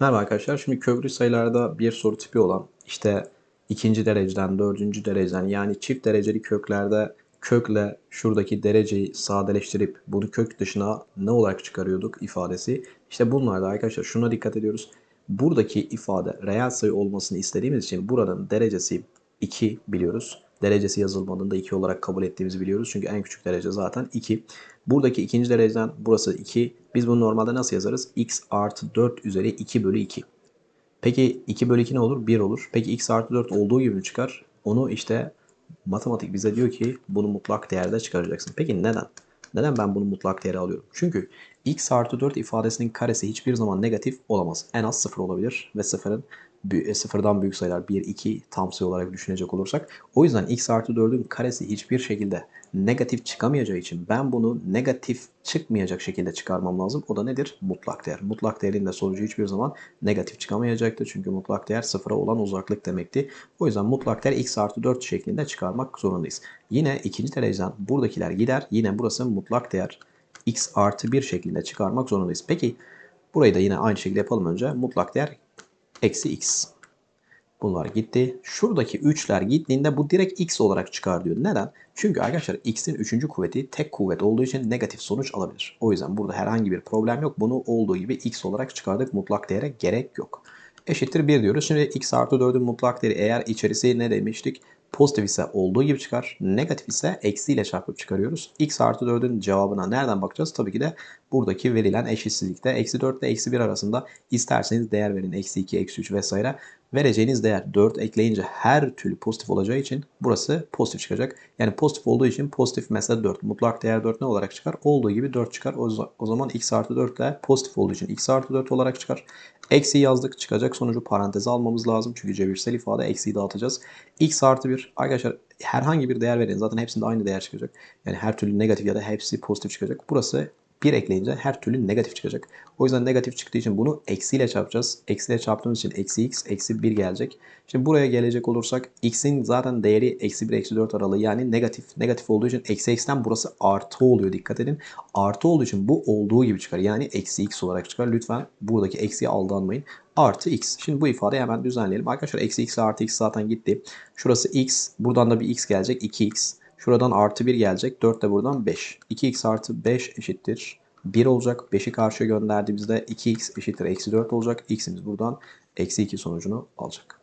Merhaba arkadaşlar. Şimdi köklü sayılarda bir soru tipi olan işte ikinci dereceden, dördüncü dereceden yani çift dereceli köklerde kökle şuradaki dereceyi sadeleştirip bunu kök dışına ne olarak çıkarıyorduk ifadesi. İşte bunlarda arkadaşlar şuna dikkat ediyoruz. Buradaki ifade reel sayı olmasını istediğimiz için buranın derecesi 2 biliyoruz. Derecesi yazılmadığında 2 olarak kabul ettiğimizi biliyoruz. Çünkü en küçük derece zaten 2. Buradaki ikinci dereceden burası 2. Biz bunu normalde nasıl yazarız? x artı 4 üzeri 2 bölü 2. Peki 2 bölü 2 ne olur? 1 olur. Peki x artı 4 olduğu gibi mi çıkar? Onu işte matematik bize diyor ki bunu mutlak değerde çıkaracaksın. Peki neden? Neden ben bunu mutlak değere alıyorum? Çünkü x artı 4 ifadesinin karesi hiçbir zaman negatif olamaz. En az 0 olabilir ve sıfırın e, sıfırdan büyük sayılar 1, 2 tam sayı olarak düşünecek olursak. O yüzden x artı 4'ün karesi hiçbir şekilde negatif çıkamayacağı için ben bunu negatif çıkmayacak şekilde çıkarmam lazım. O da nedir? Mutlak değer. Mutlak değerin de sonucu hiçbir zaman negatif çıkamayacaktır. Çünkü mutlak değer sıfıra olan uzaklık demekti. O yüzden mutlak değer x artı 4 şeklinde çıkarmak zorundayız. Yine ikinci dereceden buradakiler gider. Yine burası mutlak değer x artı 1 şeklinde çıkarmak zorundayız. Peki burayı da yine aynı şekilde yapalım önce. Mutlak değer eksi x. Bunlar gitti. Şuradaki 3'ler gittiğinde bu direkt x olarak çıkar diyor. Neden? Çünkü arkadaşlar x'in 3. kuvveti tek kuvvet olduğu için negatif sonuç alabilir. O yüzden burada herhangi bir problem yok. Bunu olduğu gibi x olarak çıkardık. Mutlak değere gerek yok. Eşittir 1 diyoruz. Şimdi x artı 4'ün mutlak değeri eğer içerisi ne demiştik? Pozitif ise olduğu gibi çıkar. Negatif ise eksiyle çarpıp çıkarıyoruz. x artı 4'ün cevabına nereden bakacağız? Tabii ki de buradaki verilen eşitsizlikte. Eksi 4 ile eksi 1 arasında isterseniz değer verin. Eksi 2, eksi 3 vesaire. Vereceğiniz değer 4 ekleyince her türlü pozitif olacağı için burası pozitif çıkacak. Yani pozitif olduğu için pozitif mesela 4. Mutlak değer 4 ne olarak çıkar? Olduğu gibi 4 çıkar. O zaman x artı 4 ile pozitif olduğu için x artı 4 olarak çıkar. Eksi yazdık çıkacak sonucu paranteze almamız lazım. Çünkü cebirsel ifade eksiyi dağıtacağız. x artı 1 arkadaşlar herhangi bir değer verin. Zaten hepsinde aynı değer çıkacak. Yani her türlü negatif ya da hepsi pozitif çıkacak. Burası 1 ekleyince her türlü negatif çıkacak. O yüzden negatif çıktığı için bunu eksiyle çarpacağız. Eksiyle çarptığımız için eksi x, eksi 1 gelecek. Şimdi buraya gelecek olursak x'in zaten değeri eksi 1, eksi 4 aralığı yani negatif. Negatif olduğu için eksi x'ten burası artı oluyor dikkat edin. Artı olduğu için bu olduğu gibi çıkar. Yani eksi x olarak çıkar. Lütfen buradaki eksiye aldanmayın. Artı x. Şimdi bu ifadeyi hemen düzenleyelim. Arkadaşlar eksi x artı x zaten gitti. Şurası x. Buradan da bir x gelecek. 2x. Şuradan artı 1 gelecek. 4 de buradan 5. 2x artı 5 eşittir. 1 olacak. 5'i karşıya gönderdiğimizde 2x eşittir eksi 4 olacak. x'imiz buradan eksi 2 sonucunu alacak.